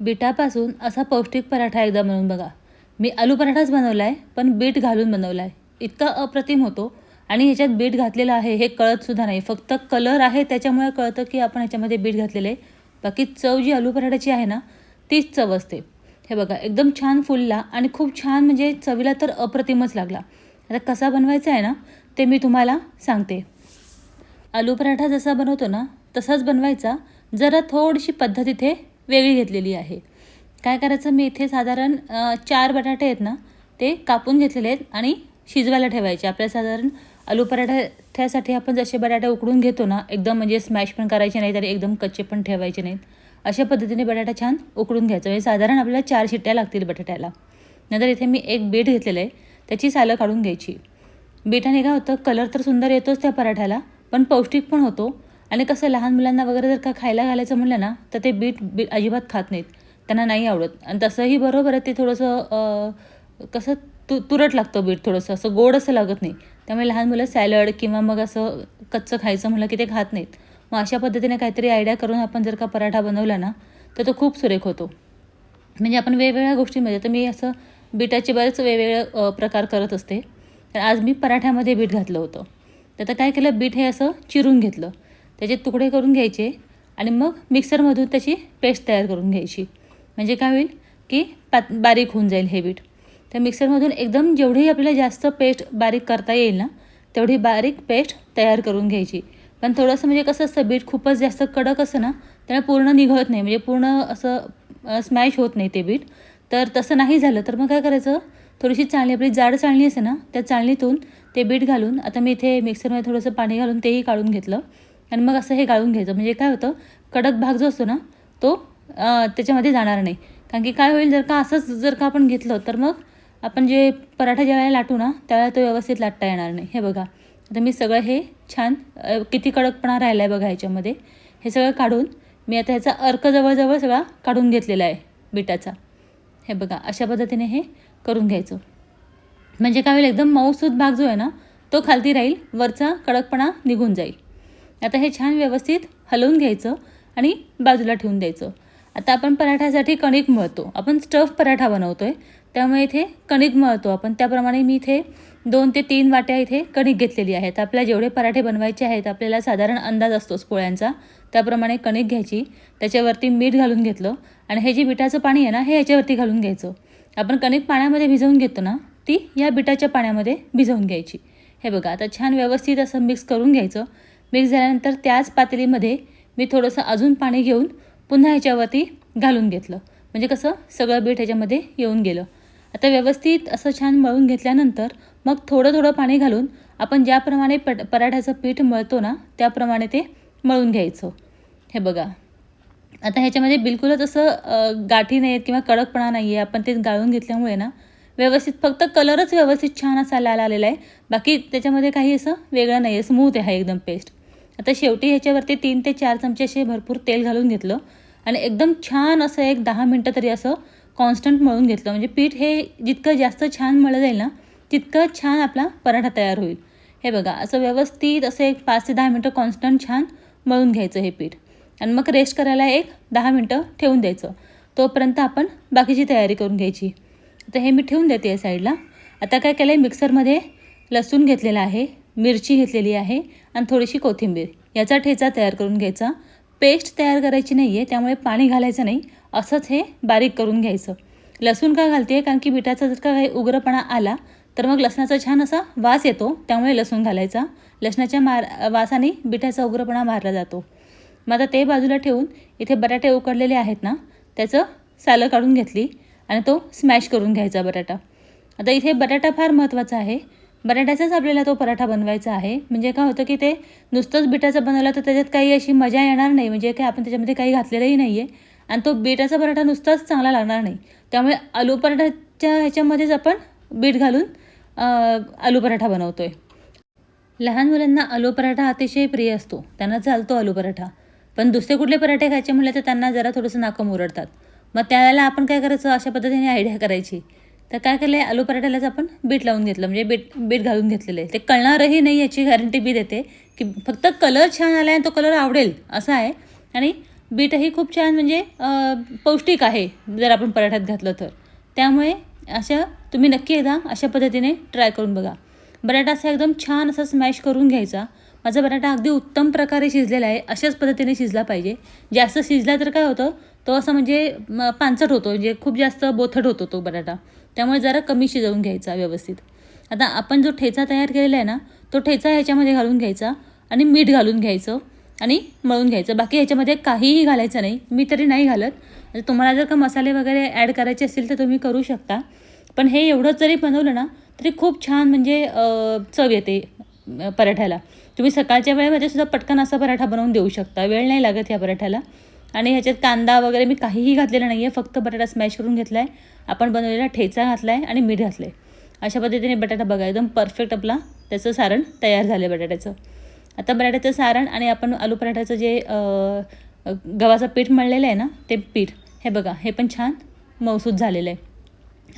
बीटापासून असा पौष्टिक पराठा एकदा बनवून बघा. मी आलू पराठाच बनवला आहे पण बीट घालून बनवला आहे इतका अप्रतिम होतो आणि ह्याच्यात बीट घातलेलं आहे हे कळतसुद्धा नाही. फक्त कलर आहे त्याच्यामुळे कळतं की आपण ह्याच्यामध्ये बीट घातलेलं आहे. बाकी चव जी आलू पराठाची आहे ना तीच चव असते. हे बघा एकदम छान फुलला आणि खूप छान म्हणजे चवीला तर अप्रतिमच लागला. आता कसा बनवायचा आहे ना ते मी तुम्हाला सांगते. आलू पराठा जसा बनवतो ना तसाच बनवायचा. जरा थोडीशी पद्धत इथे वेगळी घेतलेली आहे. काय करायचं? मी इथे साधारण चार बटाटे आहेत ना ते कापून घेतलेले आहेत आणि शिजवायला ठेवायचे. आपल्या साधारण आलू पराठ्यासाठी आपण जसे बटाटे उकडून घेतो ना एकदम म्हणजे स्मॅश पण करायचे नाहीत आणि एकदम कच्चे पण ठेवायचे नाहीत. अशा पद्धतीने बटाटा छान उकडून घ्यायचा. म्हणजे साधारण आपल्याला चार शिट्ट्या लागतील बटाट्याला. नंतर इथे मी एक बीट घेतलेलं आहे. त्याची सालं काढून घ्यायची. बीटाने काय होतं? कलर तर सुंदर येतोच त्या पराठ्याला पण पौष्टिक पण होतो. आणि कसं लहान मुलांना वगैरे जर का खायला घालायचं म्हणलं ना तर ते बीट बीट अजिबात खात नाहीत. त्यांना नाही आवडत. आणि तसंही बरोबर आहे ते थोडंसं कसं तु तुरट लागतं बीट थोडंसं. असं गोड असं लागत नाही. त्यामुळे लहान मुलं सॅलड किंवा मग असं कच्चं खायचं म्हणलं की ते खात नाहीत. मग अशा पद्धतीने काहीतरी आयडिया करून आपण जर का पराठा बनवला ना तर तो खूप सुरेख होतो. म्हणजे आपण वेगवेगळ्या गोष्टींमध्ये तर मी असं बीटाचे बरेच वेगवेगळे प्रकार करत असते. तर आज मी पराठ्यामध्ये बीट घातलं होतं. तर आता काय केलं बीट हे असं चिरून घेतलं. त्याचे तुकडे करून घ्यायचे आणि मग मिक्सरमधून त्याची पेस्ट तयार करून घ्यायची. म्हणजे काय होईल की पात बारीक होऊन जाईल हे बीट तर मिक्सरमधून एकदम जेवढी आपल्याला जास्त पेस्ट बारीक करता येईल ना तेवढी बारीक पेस्ट तयार करून घ्यायची. पण थोडंसं म्हणजे कसं असतं बीट खूपच जास्त कडक असतं ना त्यामुळे पूर्ण निघत नाही. म्हणजे पूर्ण असं स्मॅश होत नाही ते बीट. तर तसं नाही झालं तर मग काय करायचं थोडीशी चाळणी आपली जाड चाळणी असते ना त्या चाळणीतून ते बीट घालून आता मी इथे मिक्सरमध्ये थोडंसं पाणी घालून तेही काढून घेतलं. आणि मग असं हे गाळून घ्यायचं. म्हणजे काय होतं कडक भाग जो असतो ना तो त्याच्यामध्ये जाणार नाही. कारण की काय होईल जर का असंच जर का आपण घेतलं तर मग आपण जे पराठा ज्यावेळेला लाटू ना त्यावेळेला तो व्यवस्थित लाटता येणार नाही. हे बघा. आता मी सगळं हे छान किती कडकपणा राहिला आहे बघा ह्याच्यामध्ये हे सगळं काढून मी आता ह्याचा अर्क जवळजवळ सगळा काढून घेतलेला आहे बिटाचा. हे बघा अशा पद्धतीने हे करून घ्यायचं. म्हणजे काय होईल एकदम मऊसूत भाग जो आहे ना तो खालती राहील वरचा कडकपणा निघून जाईल. आता हे छान व्यवस्थित हलवून घ्यायचं आणि बाजूला ठेवून द्यायचं. आता आपण पराठ्यासाठी कणिक मळतो. आपण स्टफ पराठा बनवतो आहे त्यामुळे इथे कणिक मळतो आपण. त्याप्रमाणे मी इथे दोन ते तीन वाट्या इथे कणिक घेतलेली आहेत आपल्याला जेवढे पराठे बनवायचे आहेत आपल्याला साधारण अंदाज असतोच पोळ्यांचा. त्याप्रमाणे कणिक घ्यायची. त्याच्यावरती मीठ घालून घेतलं. आणि हे जे बिटाचं पाणी आहे ना हे याच्यावरती घालून घ्यायचं. आपण कणिक पाण्यामध्ये भिजवून घेतो ना ती या बिटाच्या पाण्यामध्ये भिजवून घ्यायची. हे बघा आता छान व्यवस्थित असं मिक्स करून घ्यायचं. मिक्स झाल्यानंतर त्याच पातेलीमध्ये मी थोडंसं अजून पाणी घेऊन पुन्हा ह्याच्यावरती घालून घेतलं. म्हणजे कसं? सगळं बीठ ह्याच्यामध्ये येऊन गेलं. आता व्यवस्थित असं छान मळून घेतल्यानंतर मग थोडं थोडं पाणी घालून आपण ज्याप्रमाणे पट पराठ्याचं पीठ मळतो ना त्याप्रमाणे ते मळून घ्यायचं. हे बघा. आता ह्याच्यामध्ये बिलकुलच असं गाठी नाही आहेत किंवा कडकपणा नाही आहे आपण ते गाळून घेतल्यामुळे ना व्यवस्थित फक्त कलरच व्यवस्थित छान असा लाल आलेला आहे. बाकी त्याच्यामध्ये काही असं वेगळं नाही आहे स्मूथ आहे एकदम पेस्ट आता शेवटी ह्याच्यावरती तीन ते चार चमचे असे भरपूर तेल घालून घेतलं. आणि एकदम छान असं एक दहा मिनटं तरी असं कॉन्स्टंट मळून घेतलं. म्हणजे पीठ हे जितकं जास्त छान मळलं जाईल ना तितकं छान आपला पराठा तयार होईल. हे बघा असं व्यवस्थित असं एक पाच ते दहा मिनटं कॉन्स्टंट छान मळून घ्यायचं हे पीठ. आणि मग रेस्ट करायला एक दहा मिनटं ठेवून द्यायचं. तोपर्यंत आपण बाकीची तयारी करून घ्यायची. आता हे मी ठेवून देते या साईडला आता काय केलं आहे मिक्सरमध्ये लसूण घेतलेला आहे मिरची घेतलेली आहे आणि थोडीशी कोथिंबीर. याचा ठेचा तयार करून घ्यायचा. पेस्ट तयार करायची नाही आहे त्यामुळे पाणी घालायचं नाही. असंच हे बारीक करून घ्यायचं. लसूण का घालते कारण की बिटाचा जर का काही उग्रपणा आला तर मग लसणाचा छान असा वास येतो त्यामुळे लसूण घालायचा. लसणाच्या मार वासाने बिटाचा उग्रपणा मारला जातो. मग आता ते बाजूला ठेवून इथे बटाटे उकडलेले आहेत ना त्याचं सालं काढून घेतली आणि तो स्मॅश करून घ्यायचा बटाटा. आता इथे बटाटा फार महत्त्वाचा आहे. बटाट्याचाच आपल्याला तो पराठा बनवायचा आहे. म्हणजे काय होतं की ते नुसतंच बिटाचं बनवलं तर त्याच्यात काही अशी मजा येणार नाही. म्हणजे काय आपण त्याच्यामध्ये काही घातलेलंही नाही आहे आणि तो बिटाचा पराठा नुसताच चांगला लागणार नाही. त्यामुळे आलू पराठाच्या ह्याच्यामध्येच आपण बीट घालून आलू पराठा बनवतो आहे लहान मुलांना आलू पराठा अतिशय प्रिय असतो. त्यांना चालतो आलू पराठा. पण दुसरे कुठले पराठे खायचे म्हटले तर त्यांना जरा थोडंसं नाकं मुरडतात. मग त्यावेळेला आपण काय करायचं? अशा पद्धतीने आयडिया करायची. तर काय केलं आहे आलू पराठ्यालाच आपण बीट लावून घेतलं. म्हणजे बीट बीट घालून घेतलेलं आहे. ते कळणारही नाही याची गॅरंटी बी देते. की फक्त कलर छान आला आहे तो कलर आवडेल असा आहे. आणि बीटही खूप छान म्हणजे पौष्टिक आहे जर आपण पराठ्यात घातलं तर. त्यामुळे अशा तुम्ही नक्की एकदा अशा पद्धतीने ट्राय करून बघा. बटाटा असा एकदम छान असा स्मॅश करून घ्यायचा. माझा बटाटा अगदी उत्तम प्रकारे शिजलेला आहे. अशाच पद्धतीने शिजला पाहिजे. जास्त शिजला तर काय होतं? तो असा म्हणजे पांचट होतो. म्हणजे खूप जास्त बोथट होतो तो बटाटा त्यामुळे जरा कमी शिजवून घ्यायचा व्यवस्थित. आता आपण जो ठेचा तयार केलेला आहे ना तो ठेचा ह्याच्यामध्ये घालून घ्यायचा आणि मीठ घालून घ्यायचं आणि मळून घ्यायचं. बाकी ह्याच्यामध्ये काहीही घालायचं नाही मी तरी नाही घालत. म्हणजे तुम्हाला जर का मसाले वगैरे ॲड करायचे असतील तर तुम्ही करू शकता. पण हे एवढंच जरी बनवलं ना तरी खूप छान म्हणजे चव येते पराठ्याला. तुम्ही सकाळच्या वेळेमध्ये सुद्धा पटकन असा पराठा बनवून देऊ शकता. वेळ नाही लागत या पराठ्याला. आणि ह्याच्यात कांदा वगैरे मी काहीही घातलेला नाही आहे फक्त बटाटा स्मॅश करून घेतला आहे आपण बनवलेला ठेचा घातला आहे आणि मीठ घातलं आहे अशा पद्धतीने बटाटा बघा एकदम परफेक्ट आपला त्याचं सारण तयार झालं आहे बटाट्याचं. आता बटाट्याचं सारण आणि आपण आलू पराठ्याचं जे गव्हाचं पीठ मळलेलं आहे ना ते पीठ हे बघा हे पण छान मौसूद झालेलं आहे.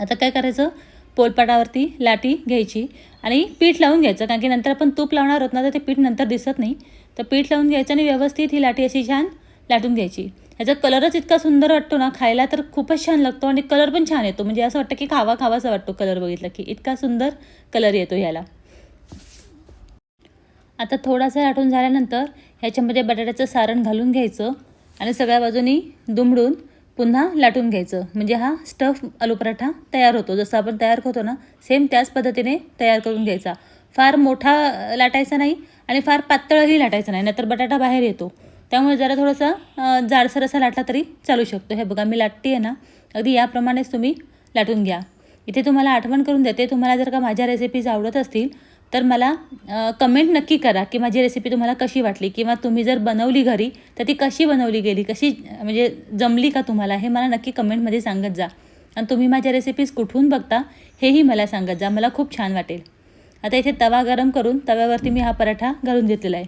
आता काय करायचं? पोलपाटावरती लाटी घ्यायची आणि पीठ लावून घ्यायचं कारण की नंतर आपण तूप लावणार आहोत ना तर ते पीठ नंतर दिसत नाही. तर पीठ लावून घ्यायचं आणि व्यवस्थित ही लाटी अशी छान लाटून घ्यायची. ह्याचा कलरच इतका सुंदर वाटतो ना खायला तर खूपच छान लागतो आणि कलर पण छान येतो. म्हणजे असं वाटतं की खावा खावासा वाटतो कलर बघितला की. इतका सुंदर कलर येतो ह्याला. आता थोडासा लाटून झाल्यानंतर ह्याच्यामध्ये बटाट्याचं सारण घालून घ्यायचं आणि सगळ्या बाजूनी दुमडून पुन्हा लाटून घ्यायचं. म्हणजे हा स्टफ आलू पराठा तयार होतो. जसं आपण तयार करतो ना सेम त्याच पद्धतीने तयार करून घ्यायचा. फार मोठा लाटायचा नाही आणि फार पातळही लाटायचा नाही नाहीतर बटाटा बाहेर येतो. त्यामुळे जरा थोडासा जाडसर असा लाटला तरी चालू शकतो. हे बघा मी लाटते आहे ना. अगदी याप्रमाणेच तुम्ही लाटून घ्या. इथे तुम्हाला आठवण करून देते. तुम्हाला जर का माझ्या रेसिपीज आवडत असतील तर मला कमेंट नक्की करा की माझी रेसिपी तुम्हाला कशी वाटली किंवा तुम्ही जर बनवली घरी तर ती कशी बनवली गेली? कशी म्हणजे जमली का तुम्हाला? हे मला नक्की कमेंटमध्ये सांगत जा. आणि तुम्ही माझ्या रेसिपीज कुठून बघता हेही मला सांगत जा. मला खूप छान वाटेल. आता इथे तवा गरम करून तव्यावरती मी हा पराठा घालून घेतलेला आहे.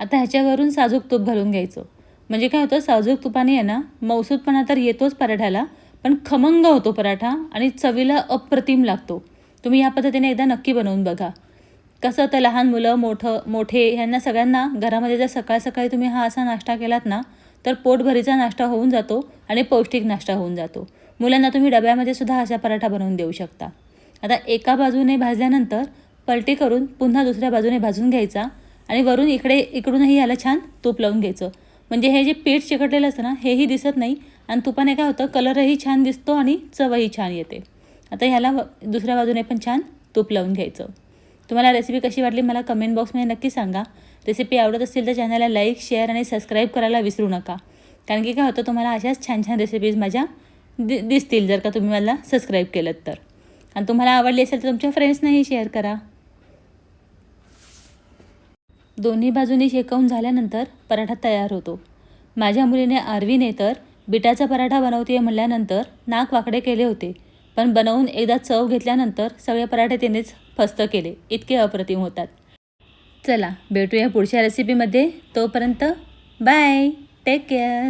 आता ह्याच्यावरून साजूक तूप घालून घ्यायचं. म्हणजे काय होतं साजूक तुपाने आहे ना मौसूदपणा तर येतोच पराठ्याला पण खमंग होतो पराठा आणि चवीला अप्रतिम लागतो. तुम्ही या पद्धतीने एकदा नक्की बनवून बघा. कसं होतं लहान मुलं मोठं मोठे ह्यांना सगळ्यांना घरामध्ये जर सकाळ सकाळी तुम्ही हा असा नाश्ता केलात ना तर पोटभरीचा नाश्ता होऊन जातो आणि पौष्टिक नाश्ता होऊन जातो. मुलांना तुम्ही डब्यामध्ये सुद्धा असा पराठा बनवून देऊ शकता. आता एका बाजूने भाजल्यानंतर पलटी करून पुन्हा दुसऱ्या बाजूने भाजून घ्यायचा. आणि वरून इकडे इकडूनही याला छान तूप लावून घ्यायचं. म्हणजे हे जे पीठ चिकटलेलं असतं ना हेही दिसत नाही. आणि तुपाने काय होतं कलरही छान दिसतो आणि चवही छान येते. आता ह्याला दुसऱ्या बाजूने पण छान तूप लावून घ्यायचं. तुम्हाला रेसिपी कशी वाटली मला कमेंट बॉक्समध्ये नक्की सांगा. रेसिपी आवडत असतील तर चॅनलला लाईक शेअर आणि सबस्क्राईब करायला विसरू नका. कारण की काय होतं तुम्हाला अशाच छान छान रेसिपीज माझ्या दि दिसतील जर का तुम्ही मला सबस्क्राईब केलं तर. आणि तुम्हाला आवडली असेल तर तुमच्या फ्रेंड्सनाही शेअर करा. दोन्ही बाजूंनी शेकवून झाल्यानंतर पराठा तयार होतो. माझ्या मुलीने आरवीने तर बिटाचा पराठा बनवते म्हणल्यानंतर नाक वाकडे केले होते पण बनवून एकदा चव घेतल्यानंतर सगळे पराठे तिनेच फस्त केले इतके अप्रतिम होतात. चला भेटूया पुढच्या रेसिपीमध्ये तोपर्यंत बाय टेक केअर